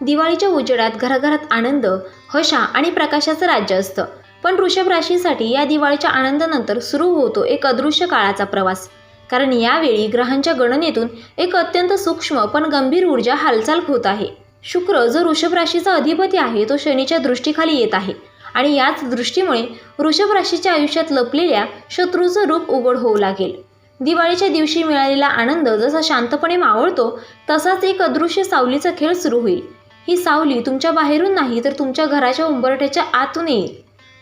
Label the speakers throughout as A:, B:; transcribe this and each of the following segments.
A: दिवाळीच्या उजेडात घराघरात आनंद हशा आणि प्रकाशाचं राज्य असतं. पण वृषभ राशीसाठी या दिवाळीच्या आनंदानंतर सुरू होतो एक अदृश्य काळाचा प्रवास. कारण यावेळी ग्रहांच्या गणनेतून एक अत्यंत सूक्ष्म पण गंभीर ऊर्जा हालचाल होत आहे. शुक्र जो वृषभ राशीचा अधिपती आहे तो शनीच्या दृष्टीखाली येत आहे. आणि याच दृष्टीमुळे वृषभ राशीच्या आयुष्यात लपलेल्या शत्रूचं रूप उघड होऊ लागेल. दिवाळीच्या दिवशी मिळालेला आनंद जसा शांतपणे मावळतो तसाच एक अदृश्य सावलीचा खेळ सुरू होईल. ही सावली तुमच्या बाहेरून नाही तर तुमच्या घराच्या उंबरठ्याच्या आतून येईल.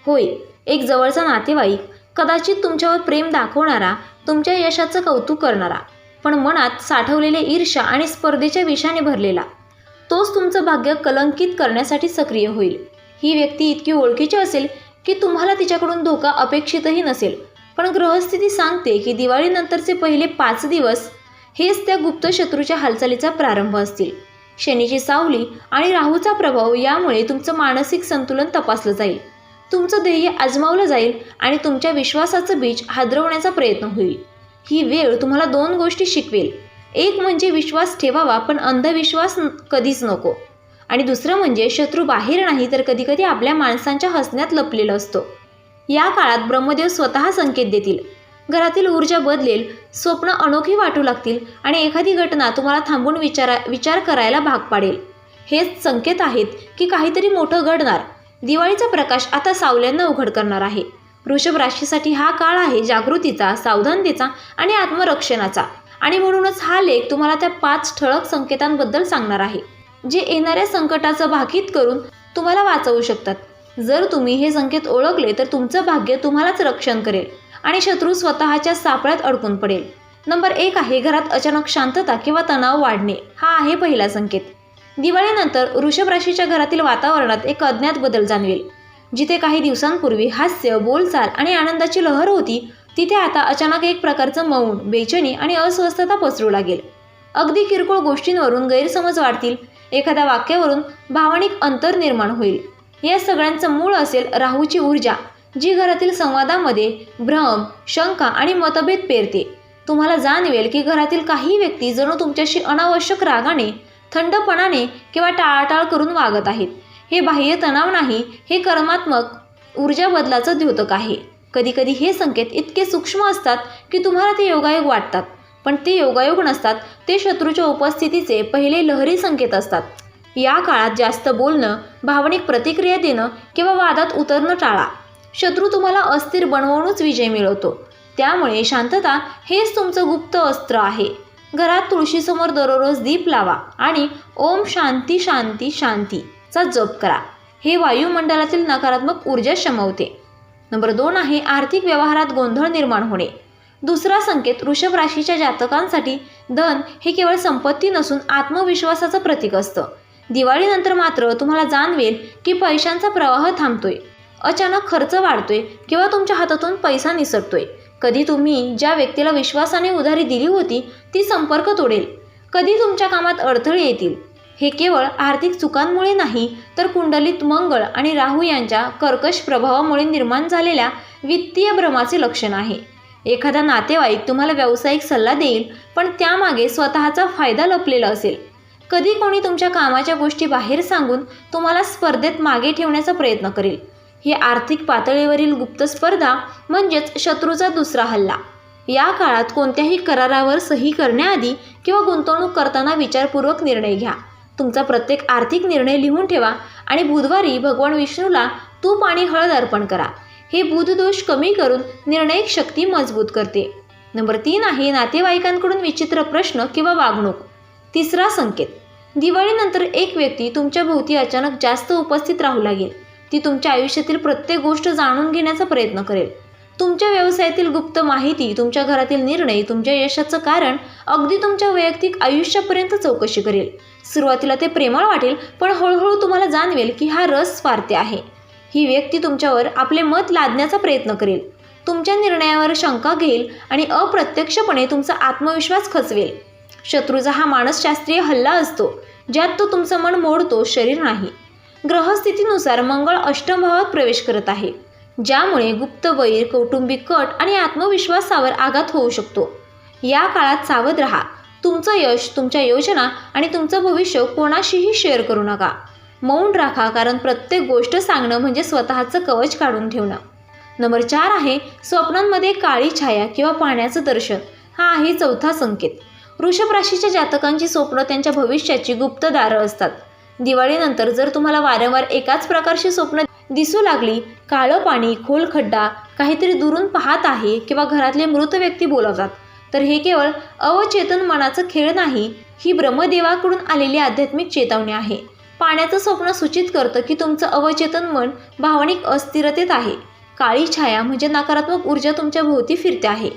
A: होय एक जवळचा नातेवाईक कदाचित तुमच्यावर प्रेम दाखवणारा तुमच्या यशाचं कौतुक करणारा पण मनात साठवलेले ईर्ष्या आणि स्पर्धेच्या विषाने भरलेला. तोच तुमचं भाग्य कलंकित करण्यासाठी सक्रिय होईल. ही व्यक्ती इतकी ओळखीची असेल की तुम्हाला तिच्याकडून धोका अपेक्षितही नसेल. पण ग्रहस्थिती सांगते की दिवाळीनंतरचे पहिले पाच दिवस हेच त्या गुप्त शत्रूच्या हालचालीचा प्रारंभ असतील. शनीची सावली आणि राहूचा प्रभाव यामुळे तुमचं मानसिक संतुलन तपासलं जाईल. तुमचं ध्येय आजमावलं जाईल आणि तुमच्या विश्वासाचं बीज हादरवण्याचा प्रयत्न होईल. ही वेळ तुम्हाला दोन गोष्टी शिकवेल. एक म्हणजे विश्वास ठेवावा पण अंधविश्वास कधीच नको. आणि दुसरं म्हणजे शत्रू बाहेर नाही तर कधीकधी आपल्या माणसांच्या हसण्यात लपलेला असतो. या काळात ब्रह्मदेव स्वतः संकेत देतील. घरातील ऊर्जा बदलेल स्वप्न अनोखी वाटू लागतील आणि एखादी घटना तुम्हाला थांबून विचारा विचार करायला भाग पाडेल. हेच संकेत आहेत की काहीतरी मोठं घडणार. दिवाळीचा प्रकाश आता सावल्यांना उघड करणार आहे. वृषभ राशीसाठी हा काळ आहे जागृतीचा सावधानतेचा आणि आत्मरक्षणाचा. आणि म्हणूनच हा लेख तुम्हाला त्या पाच ठळक संकेतांबद्दल सांगणार आहे जे येणाऱ्या संकटाचं भाकीत करून तुम्हाला वाचवू शकतात. जर तुम्ही हे संकेत ओळखले तर तुमचं भाग्य तुम्हालाच रक्षण करेल. आणि शत्रू स्वतःच्या सापळ्यात अडकून पडेल. नंबर एक आहे घरात अचानक शांतता किंवा तणाव वाढणे. हा आहे पहिला संकेत. दिवाळीनंतर वृषभ राशीच्या घरातील वातावरणात एक अज्ञात बदल जाणवेल. जिथे काही दिवसांपूर्वी हास्य बोलचाल आणि आनंदाची लहर होती तिथे आता अचानक एक प्रकारचं मौन बेचैनी आणि अस्वस्थता पसरू लागेल. अगदी किरकोळ गोष्टींवरून गैरसमज वाढतील. एखाद्या वाक्यावरून भावनिक अंतर निर्माण होईल. या सगळ्यांचं मूळ असेल राहूची ऊर्जा. जी घरातील संवादामध्ये भ्रम शंका आणि मतभेद पेरते. तुम्हाला जाणवेल की घरातील काही व्यक्ती जणू तुमच्याशी अनावश्यक रागाने थंडपणाने किंवा टाळाटाळ करून वागत आहेत. हे बाह्य तणाव नाही हे कर्मात्मक ऊर्जा बदलाचं द्योतक आहे. कधीकधी हे संकेत इतके सूक्ष्म असतात की तुम्हाला ते योगायोग वाटतात. पण ते योगायोग नसतात ते शत्रूच्या उपस्थितीचे पहिले लहरी संकेत असतात. या काळात जास्त बोलणं भावनिक प्रतिक्रिया देणं किंवा वादात उतरणं टाळा. शत्रू तुम्हाला अस्थिर बनवूनच विजय मिळवतो. त्यामुळे शांतता हेच तुमचं गुप्त अस्त्र आहे. घरात तुळशीसमोर दररोज दीप लावा आणि ओम शांती शांती शांतीचा जप करा. हे वायुमंडळातील नकारात्मक ऊर्जा शमवते. नंबर दोन आहे आर्थिक व्यवहारात गोंधळ निर्माण होणे. दुसरा संकेत वृषभ राशीच्या जातकांसाठी धन हे केवळ संपत्ती नसून आत्मविश्वासाचं प्रतीक असतं. दिवाळीनंतर मात्र तुम्हाला जाणवेल की पैशांचा प्रवाह थांबतोय. अचानक खर्च वाढतोय किंवा तुमच्या हातातून पैसा निसटतोय. कधी तुम्ही ज्या व्यक्तीला विश्वासाने उधारी दिली होती ती संपर्क तोडेल. कधी तुमच्या कामात अडथळे येतील. हे केवळ आर्थिक चुकांमुळे नाही तर कुंडलीत मंगळ आणि राहू यांच्या कर्कश प्रभावामुळे निर्माण झालेल्या वित्तीय भ्रमाचे लक्षण आहे. एखादा नातेवाईक तुम्हाला व्यावसायिक सल्ला देईल पण त्यामागे स्वतःचा फायदा लपलेला असेल. कधी कोणी तुमच्या कामाच्या गोष्टी बाहेर सांगून तुम्हाला स्पर्धेत मागे ठेवण्याचा प्रयत्न करेल. ही आर्थिक पातळीवरील गुप्त स्पर्धा म्हणजेच शत्रूचा दुसरा हल्ला. या काळात कोणत्याही करारावर सही करण्याआधी किंवा गुंतवणूक करताना विचारपूर्वक निर्णय घ्या. तुमचा प्रत्येक आर्थिक निर्णय लिहून ठेवा आणि बुधवारी भगवान विष्णूला तूप आणि हळद अर्पण करा. हे बुधदोष कमी करून निर्णायक शक्ती मजबूत करते. नंबर तीन आहे नातेवाईकांकडून विचित्र प्रश्न किंवा वागणूक. तिसरा संकेत. दिवाळीनंतर एक व्यक्ती तुमच्या भोवती अचानक जास्त उपस्थित राहू लागेल. ती तुमच्या आयुष्यातील प्रत्येक गोष्ट जाणून घेण्याचा प्रयत्न करेल. तुमच्या व्यवसायातील गुप्त माहिती तुमच्या घरातील निर्णय तुमच्या यशाचं कारण अगदी तुमच्या वैयक्तिक आयुष्यापर्यंत चौकशी करेल. सुरुवातीला ते प्रेमळ वाटेल पण हळूहळू तुम्हाला जाणवेल की हा रस स्वार्थी आहे. ही व्यक्ती तुमच्यावर आपले मत लादण्याचा प्रयत्न करेल. तुमच्या निर्णयावर शंका घेईल आणि अप्रत्यक्षपणे तुमचा आत्मविश्वास खचवेल. शत्रूचा हा मानसशास्त्रीय हल्ला असतो ज्यात तो तुमचं मन मोडतो शरीर नाही. ग्रहस्थितीनुसार मंगळ अष्टम भावात प्रवेश करत आहे ज्यामुळे गुप्त वैर कौटुंबिक कट आणि आत्मविश्वासावर आघात होऊ शकतो. या काळात सावध राहा. तुमचं यश तुमच्या योजना आणि तुमचं भविष्य कोणाशीही शेअर करू नका. मौन राखा कारण प्रत्येक गोष्ट सांगणं म्हणजे स्वतःचं कवच काढून ठेवणं. नंबर चार आहे स्वप्नांमध्ये काळी छाया किंवा पाण्याचं दर्शन. हा आहे चौथा संकेत. वृषभ राशीच्या जातकांची स्वप्न त्यांच्या भविष्याची गुप्त दारं असतात. दिवाळीनंतर जर तुम्हाला वारंवार एकाच प्रकारची स्वप्न दिसू लागली काळं पाणी खोल खड्डा काहीतरी दुरून पाहत आहे किंवा घरातले मृत व्यक्ती बोलवतात तर हे केवळ अवचेतन मनाचं खेळ नाही ही ब्रह्मदेवाकडून आलेली आध्यात्मिक चेतावणी आहे. पाण्याचं स्वप्न सूचित करतं की तुमचं अवचेतन मन भावनिक अस्थिरतेत आहे. काळी छाया म्हणजे नकारात्मक ऊर्जा तुमच्या भोवती फिरते आहे.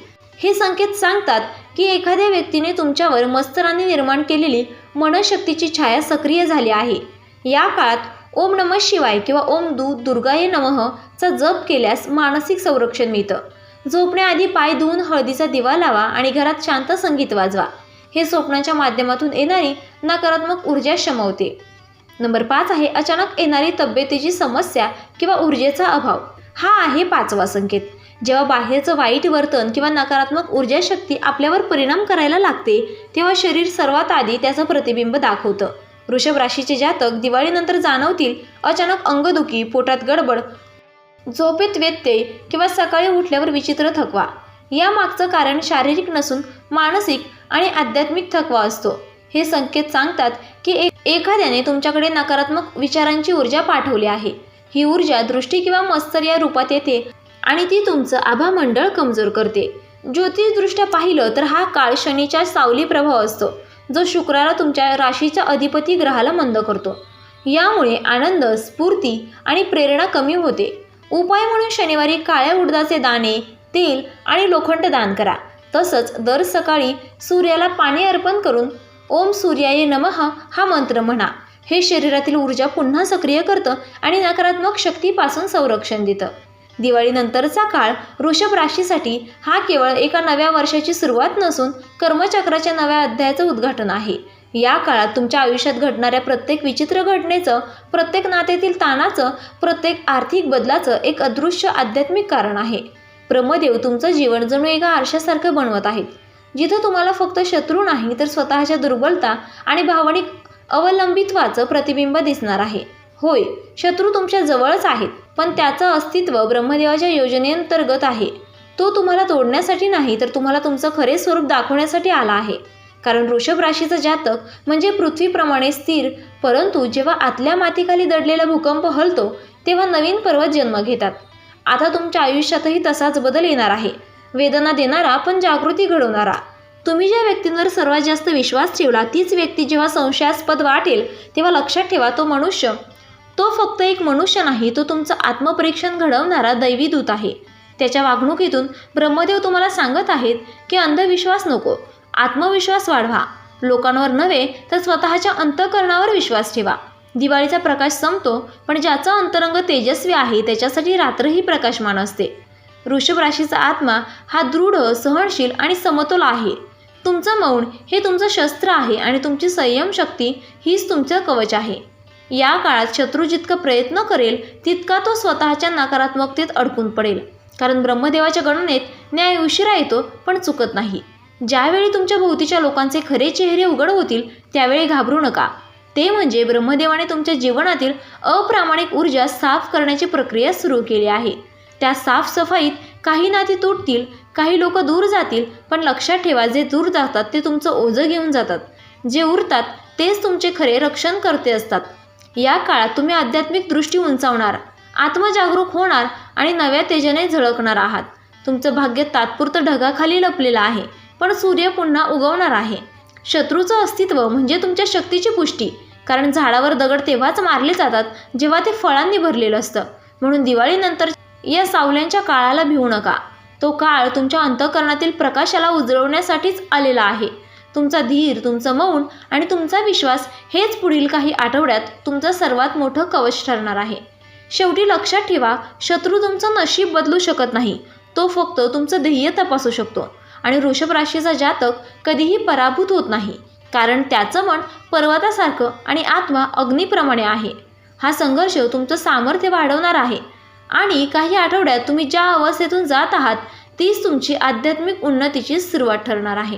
A: हे संकेत सांगतात की एखाद्या व्यक्तीने तुमच्यावर मस्तराने निर्माण केलेली मनशक्तीची छाया सक्रिय झाली आहे. या काळात ओम नमः शिवाय किंवा ओम दू दुर्गाय नमः चा जप केल्यास मानसिक संरक्षण मिळतं. झोपण्याआधी पाय धुवून हळदीचा दिवा लावा आणि घरात शांत संगीत वाजवा. हे स्वप्नाच्या माध्यमातून येणारी नकारात्मक ऊर्जा शमवते. नंबर पाच आहे अचानक येणारी तब्येतीची समस्या किंवा ऊर्जेचा अभाव. हा आहे पाचवा संकेत. जेव्हा बाहेरचं वाईट वर्तन किंवा नकारात्मक ऊर्जा शक्ती आपल्यावर परिणाम करायला लागते तेव्हा शरीर सर्वात आधी त्याचं प्रतिबिंब दाखवतं. वृषभ राशीचे जातक दिवाळीनंतर जाणवतील. अचानक अंगदुखी पोटात गडबड झोपेत व्यत्यय किंवा सकाळी उठल्यावर विचित्र थकवा. या मागचं कारण शारीरिक नसून मानसिक आणि आध्यात्मिक थकवा असतो. हे संकेत सांगतात की एक एखाद्याने तुमच्याकडे नकारात्मक विचारांची ऊर्जा पाठवली आहे. ही ऊर्जा दृष्टी किंवा मत्सर या रूपात येते. आणि ती तुमचं आभामंडळ कमजोर करते. ज्योतिषदृष्ट्या पाहिलं तर हा काळ शनीच्या सावली प्रभाव असतो जो शुक्राला तुमच्या राशीच्या अधिपती ग्रहाला मंद करतो. यामुळे आनंद स्फूर्ती आणि प्रेरणा कमी होते. उपाय म्हणून शनिवारी काळ्या उडदाचे दाणे तेल आणि लोखंड दान करा. तसंच दर सकाळी सूर्याला पाणी अर्पण करून ओम सूर्याय नमः हा मंत्र म्हणा. हे शरीरातील ऊर्जा पुन्हा सक्रिय करतं आणि नकारात्मक शक्तीपासून संरक्षण देतं. दिवाळीनंतरचा काळ वृषभ राशीसाठी हा केवळ एका नव्या वर्षाची सुरुवात नसून कर्मचक्राच्या नव्या अध्यायाचं उद्घाटन आहे. या काळात तुमच्या आयुष्यात घडणाऱ्या प्रत्येक विचित्र घटनेचं प्रत्येक नात्यातील ताणाचं प्रत्येक आर्थिक बदलाचं एक अदृश्य आध्यात्मिक कारण आहे. प्रमदेव तुमचं जीवन जणू एका आरशासारखं बनवत आहेत. जिथं तुम्हाला फक्त शत्रू नाही तर स्वतःच्या दुर्बलता आणि भावनिक अवलंबित्वाचं प्रतिबिंब दिसणार आहे. होय शत्रू तुमच्या जवळच आहेत. पण त्याचं अस्तित्व ब्रह्मदेवाच्या योजनेअंतर्गत आहे. तो तुम्हाला तोडण्यासाठी नाही तर तुम्हाला तुमचं खरे स्वरूप दाखवण्यासाठी आला आहे. कारण वृषभ राशीचं जातक म्हणजे पृथ्वीप्रमाणे स्थिर परंतु जेव्हा आतल्या मातीखाली दडलेला भूकंप हलतो तेव्हा नवीन पर्वत जन्म घेतात. आता तुमच्या आयुष्यातही तसाच बदल येणार आहे. वेदना देणारा पण जागृती घडवणारा. तुम्ही ज्या व्यक्तींवर सर्वात जास्त विश्वास ठेवला तीच व्यक्ती जेव्हा संशयास्पद वाटेल तेव्हा लक्षात ठेवा तो मनुष्य तो फक्त एक मनुष्य नाही तो तुमचं आत्मपरीक्षण घडवणारा दैवी दूत आहे. त्याच्या वागणुकीतून ब्रह्मदेव तुम्हाला सांगत आहेत की अंधविश्वास नको आत्मविश्वास वाढवा. लोकांवर नव्हे तर स्वतःच्या अंतकरणावर विश्वास ठेवा. दिवाळीचा प्रकाश संपतो पण ज्याचा अंतरंग तेजस्वी आहे त्याच्यासाठी रात्रही प्रकाशमान असते. वृषभ राशीचा आत्मा हा दृढ सहनशील आणि समतोल आहे. तुमचं मौन हे तुमचं शस्त्र आहे आणि तुमची संयम शक्ती हीच तुमचं कवच आहे. या काळात शत्रू जितका प्रयत्न करेल तितका तो स्वतःच्या नकारात्मकतेत अडकून पडेल. कारण ब्रह्मदेवाच्या गणनेत न्याय उशिरा येतो पण चुकत नाही. ज्यावेळी तुमच्या भोवतीच्या लोकांचे खरे चेहरे उघड होतील त्यावेळी घाबरू नका. ते म्हणजे ब्रह्मदेवाने तुमच्या जीवनातील अप्रामाणिक ऊर्जा साफ करण्याची प्रक्रिया सुरू केली आहे. त्या साफसफाईत काही नाती तुटतील काही लोक दूर जातील पण लक्षात ठेवा जे दूर जातात ते तुमचं ओझं घेऊन जातात. जे उरतात तेच तुमचे खरे रक्षण करते असतात. या काळात तुम्ही आध्यात्मिक दृष्टी उंचावणार आत्मजागरूक होणार आणि नव्या तेजाने झळकणार आहात. तुमचं भाग्य तात्पुरतं ढगाखाली लपलेलं आहे पण सूर्य पुन्हा उगवणार आहे. शत्रूचं अस्तित्व म्हणजे तुमच्या शक्तीची पुष्टी कारण झाडावर दगड तेव्हाच मारले जातात जेव्हा ते फळांनी भरलेलं असतं. म्हणून दिवाळीनंतर या सावल्यांच्या काळाला भिवू नका. तो काळ तुमच्या अंतःकरणातील प्रकाशाला उजळवण्यासाठीच आलेला आहे. तुमचा धीर तुमचं मौन आणि तुमचा विश्वास हेच पुढील काही आठवड्यात तुमचं सर्वात मोठं कवच ठरणार आहे. शेवटी लक्षात ठेवा शत्रू तुमचं नशीब बदलू शकत नाही. तो फक्त तुमचं ध्येय तपासू शकतो आणि वृषभ राशीचा जातक कधीही पराभूत होत नाही. कारण त्याचं मन पर्वतासारखं आणि आत्मा अग्नीप्रमाणे आहे. हा संघर्ष तुमचं सामर्थ्य वाढवणार आहे. आणि काही आठवड्यात तुम्ही ज्या अवस्थेतून जात आहात तीच तुमची आध्यात्मिक उन्नतीची सुरुवात ठरणार आहे.